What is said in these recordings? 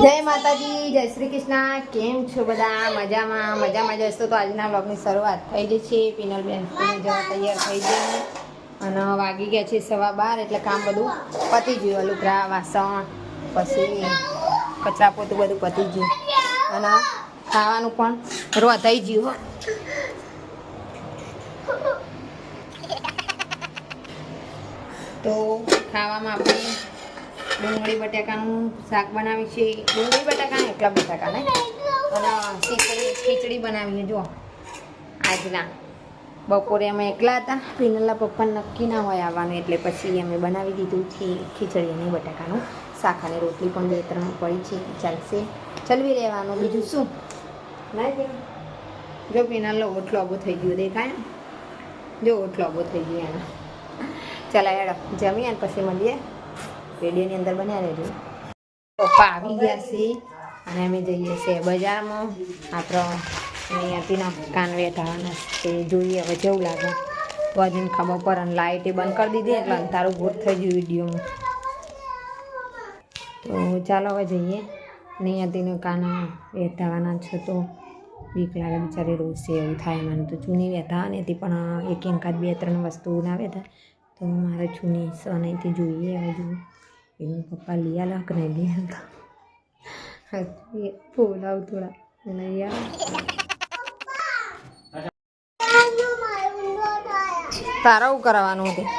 જય માતાજી, જય શ્રી કૃષ્ણ. કેમ છો બધા? મજામાં મજામાં જશો તો આજના બ્લોગની શરૂઆત થઈ ગઈ છે. પિનલબેન જવા તૈયાર થઈ ગયા અને વાગી ગયા છે સવા બાર, એટલે કામ બધું પતી ગયું અલુકરા વાસણ, પછી કચરા પોતું બધું પતી ગયું. અને ખાવાનું પણ રોધાઈ ગયું. તો ખાવામાં આપણે ડુંગળી, બટાકાનું શાક બનાવી છે. ડુંગળી બટાકા ને એકલા બટાકા ને અને ખીચડી ખીચડી બનાવીએ જો. આજના. બપોરે અમે એકલા હતા. પિનલના પપ્પા નક્કી ના હોય આવવાનું, એટલે પછી અમે બનાવી દીધું છે ખીચડી અને બટાકાનું શાક. અને રોટલી પણ બે ત્રણ પડી છે. ચાલશે. ચલવી રહેવાનું બીજું શું? જો. પિનલનો ઓટલો આબો થઈ ગયો, દેખાય જો ઓટલો આબો થઈ ગયો એનો. ચાલો, હેડો. જમીએ પછી મળીએ. રેડિયોની અંદર બન્યા રહેજો. પપ્પા આવી ગયા છે. અને અમે જઈએ છીએ બજારમાં. આપણો અહીંયાથીના કાન વેઠાવાના તે જોઈએ હવે જેવું લાગે. વજન ખબર પર અને લાઇટ એ બંધ કરી દીધી એટલે અંધારું ભૂત થઈ ગયું વિડીયોમાં. તો ચાલો હવે જઈએ. અહીંયાથીનું કાન વેઠાવાના છે તો બીક લાગે બિચારી છે એવું થાય મને તો ચૂની વેતા નથી પણ એક એકાદ બે ત્રણ વસ્તુ ના વેતા તો મારે ચૂની સનઈથી જોઈએ હવે જુઓ એનું પપ્પા લઈ આલા કે નહીં લઈ આવતા ફોલાવ થોડા લઈ આવ તારા શું કરાવવાનું હતું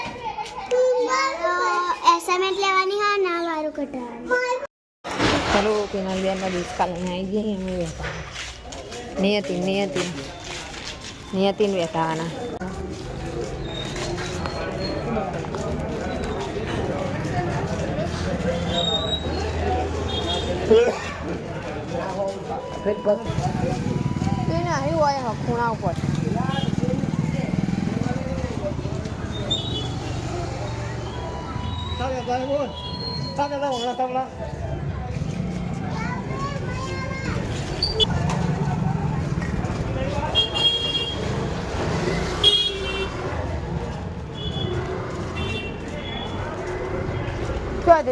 એસાઇનમેન્ટ લેવાની હા ના વારું કટાવવાનું ચલો પેના બેનના દિવસ કાલે આવી જઈએ અમે વેતા નિયતિ નિયતિ નિયતિને વેતાવાના એને આવ્યું હોય ખૂણા ઉપર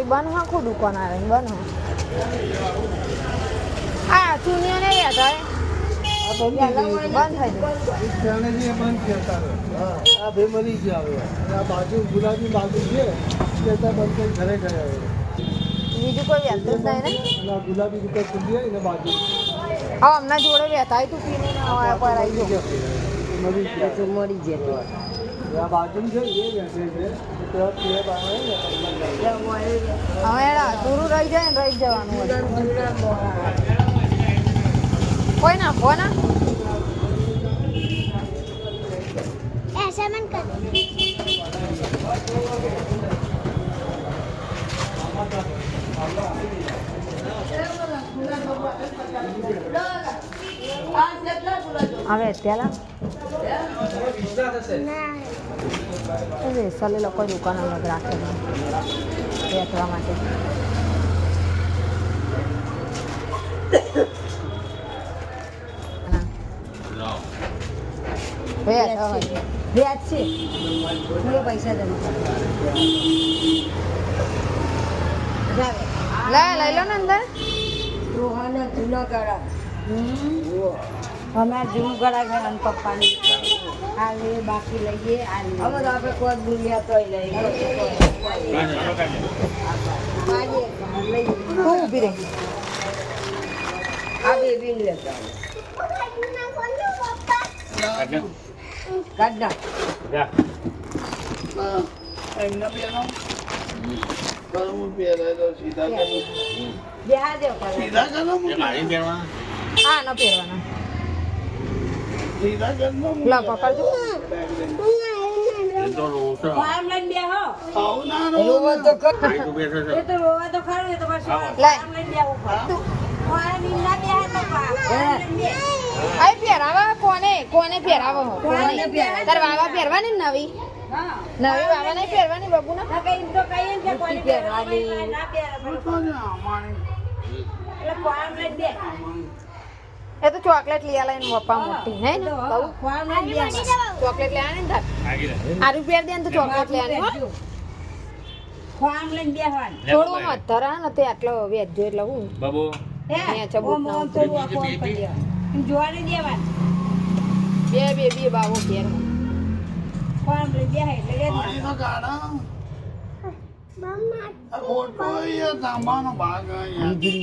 બંધ આખું દુકાન આવે બંધ હા ચૂનીઓ નહીં રહેતા બંધ થઈ જાય ત્રણેય બંધ કરતા રહે. આ બે મરી ગયા હવે. આ બાજુ ગુલાબી બાજુ છે તે ત્યાં બંધ કરી ઘરે ગયા હવે. બીજું કોઈ વેતું થાય નહીં. ને ગુલાબી દુકાન ખુલી હોય ને બાજુ. હા હમણાં જોડે વેતાય તું પીને આવા પર આવી ગયો મરી ગયા. તો મરી આ બાજુ છે એ બેઠે છે. હવે દૂરું રહી જાય ને રહી જવાનું. કોઈ ના ફોન આ એસાઇનમેન્ટ હવે અત્યારે? ના. હવે સલે લોકો દુકાન અલગ રાખે છે વેચવા માટે હવે. વેચ છે પૂરો પૈસા દે લે લઈ લો ને અંદર રોહાના જૂના અમારા જૂનું ગાળા ગયા પપ્પાની આ લે બાકી લઈએ. આ લે અમે તો આપણે કોઈ દુનિયા તોય લઈએ. તું ઊભી રહી? આ બે બી લેતા. કાઢ નાખ. બેહા દેવ હા ન પહેરવાના. લો પકડજો કોને? કોને પહેરાવો હો? કોને? તાર વાવા પહેરવાની નવી નવી? વાવા નહીં પહેરવાની બાબુ ને ના કઈ તો કહીએ કે કોને પહેરવાની ના પહેરવાની એટલે કોણ લઈને બેહ. એ તો ચોકલેટ લઈ આલે પપ્પા મોટી હે. ચોકલેટ લઈ આને ને તાર. આરું દે ને તો ચોકલેટ લઈ આને લઈને બેહવાનું. થોડું મત હા ને તે આટલો વેચજો એટલે હું બાબુ. હે અહીંયા ના ઓમ થોડું આખું ઓમ કરી દેવાનું એમ જોવા નહીં દેવાનું. બે બે બે બાવો ઘેર એટલે આ એ તાંબાનો ભાગ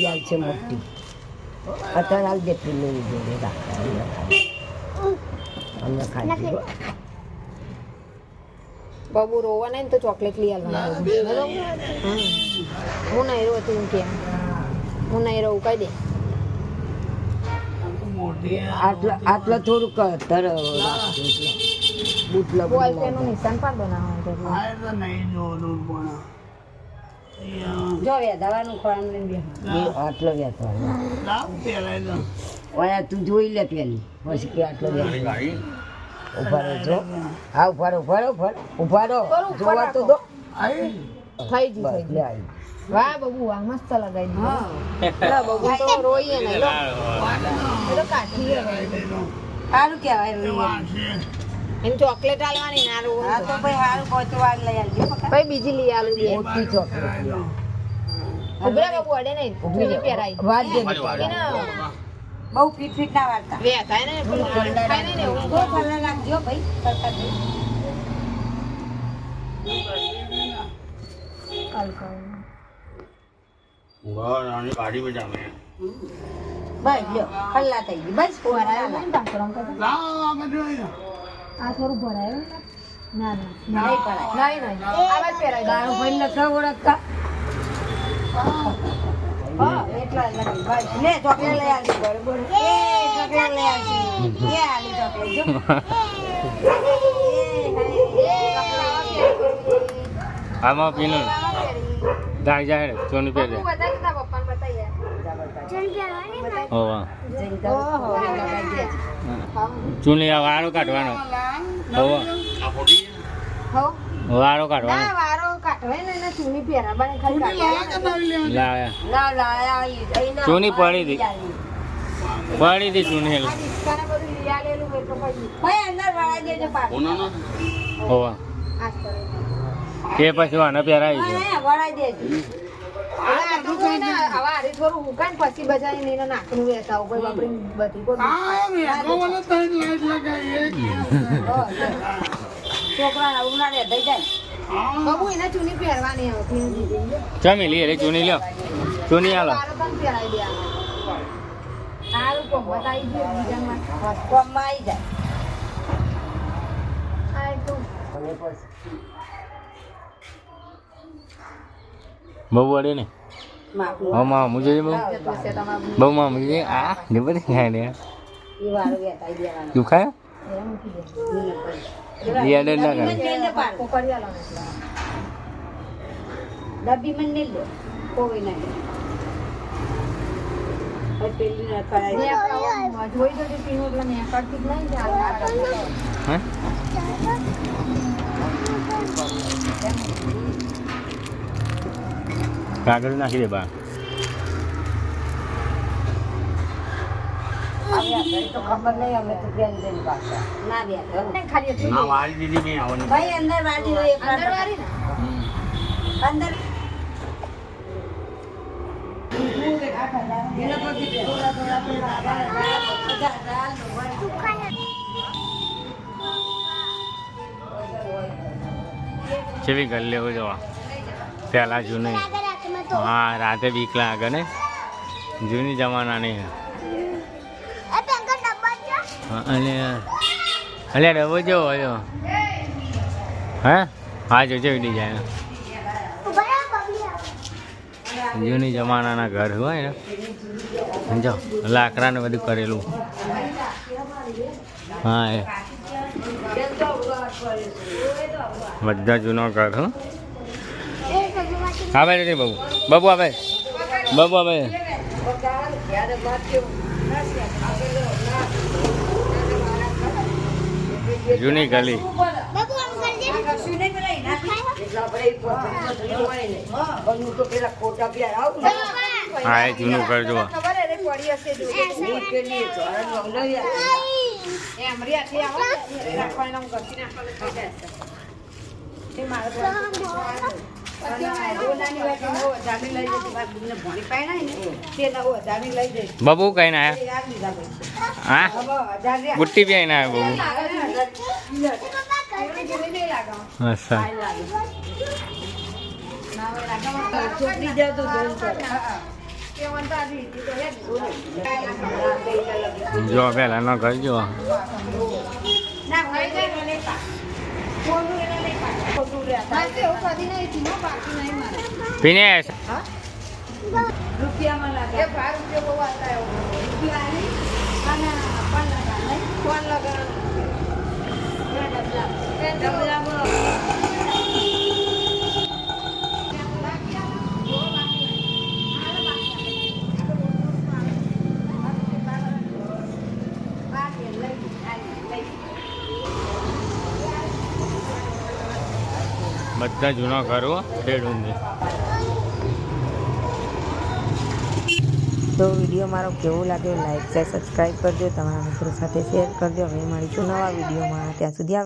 જાય છે મોટી. અત્યારે હાલ દે પેલું જોડે અમે ખાઈ બાબુ રોવા નહીં ને તો ચોકલેટ લઈ આવવાનું હા હું નહીં રહું તું કેમ હું નહીં રહું કહી દે આટલા આટલા થોડુંક તર બુટલા બોલ નિશાન પર બનાવવાનું નહીં જોવાનું પણ જો વેધાવાનું ખોઆમ લઈને આટલો. ઓયા તું જોઈ લે પેલી. પછી કે આટલો ઉભારો જો. હા ઉભારો ઉભારો ઉભારો ઉભારો જોવા તો દો. થઈ ગયું થઈ ગયું. વાહ બબુ આ મસ્ત લગાઈ દીધું. બબુ તો રોઈએ નહીં. લો. એ તો કાઠી સારું કહેવાય રોઈએ. એમ ચોકલેટ આલવાની ના તો ભાઈ હાલ કોચો વાગ લઈ આવજો ભાઈ બીજી લઈ આલું દે મોટી ચોકલેટ. ઉભરા બાબુ અડે નહીં. પેલી પહેરાઈ વાત દે બહુ ફીટ ફીટ ના વાળતા વે થાય ને થાય ફરવા લાગજો ભાઈ કરતા કાલ કાલ બસ જો ખલ્લા થઈ ગઈ. બસ ફોરા આ થોડું ભરાયું ને? ના. ના નહીં પડાય નહીં. નહીં આ વાત પહેરાઈ દો. દારૂ ભાઈ નથી ઓળખતા. એટલા જ નથી લે ચોકલેટ લઈ આવજો. બરોબર. એ ચોકલેટ લઈ આવજો. એ આલી ચોકલેટ. જો. આમાં પીનું. દાઈ જાય ચોની પહેરે. બબુ બતાવી દે, આ વાળો કાઢવાનો. વાળો કાઢવાનો. વારો કાઢવાય ને એને ચૂની પડી હતી પડી હતી ચૂની હોવા તે પછી. આને પહેરાવી છે. જાય. ચમી લે ચૂની લ્યો. ચૂની આલો વારો પણ પહેરાવી દેવાનો. સારું કોમત આવી ગયું બીજામાં. કોમમાં આવી જાય આ એક તો બહુ અડે ને માપનું હો માં મુજે બહુ જતું હશે તમારું. બહુ માં મુજે આ ને બધી ખાય ને એ વાળું વેતાઈ દેવાનું તું ખાય એ મૂકી દે. એ અડે ના કરે ડબ્બીમાં જ પાડો. કોકડી આલો ને એટલે. ડબ્બીમાં નહીં લો કોઈ નહીં હવે પેલી ને કરાવી મેં આમ જોઈ તો હતી પીવું એટલે મેં કરતી જ નહીં ચાલે. હે અંદર નાખી દે બા. કેવી ગલ્લે જવા નહીં જૂની. હા રાતે બીક લાગે ને. જૂની જમાનાની. અને અલ્યા ડબો જેવો હે? હા જોજો ડિઝાઇન જૂની જમાનાના ઘર હોય ને. સમજો લાકડાને બધું કરેલું. હા એ. બધા જૂનો ઘર હો. આવે નથી બાબુ? બાબુ આવે. બાબુ આવે. જૂની ગલી. હા એ જૂનું ઘર જુઓ. ખબર રે પડી હશે જો. પેલી ચોરણ મંગાવ્યા એમ રે, આથી રાખવાના ને બબુ કઈ ના હા? બુટ્ટી બી આવીને આવ્યા બબુ. અચ્છા. જો પેલા નો કરજો ના, પીને રૂપિયામાં લાગે. રૂપિયા આલી, અને પાન લગાડ, નહીં? બધા જૂનો ઘરો ઊંધી. તો વીડિયો મારો કેવો લાગ્યો? લાઈક છે સબસ્ક્રાઈબ કરજો. તમારા મિત્રો સાથે શેર કરજો. હવે મળીશું નવા વિડીયોમાં. ત્યાં સુધી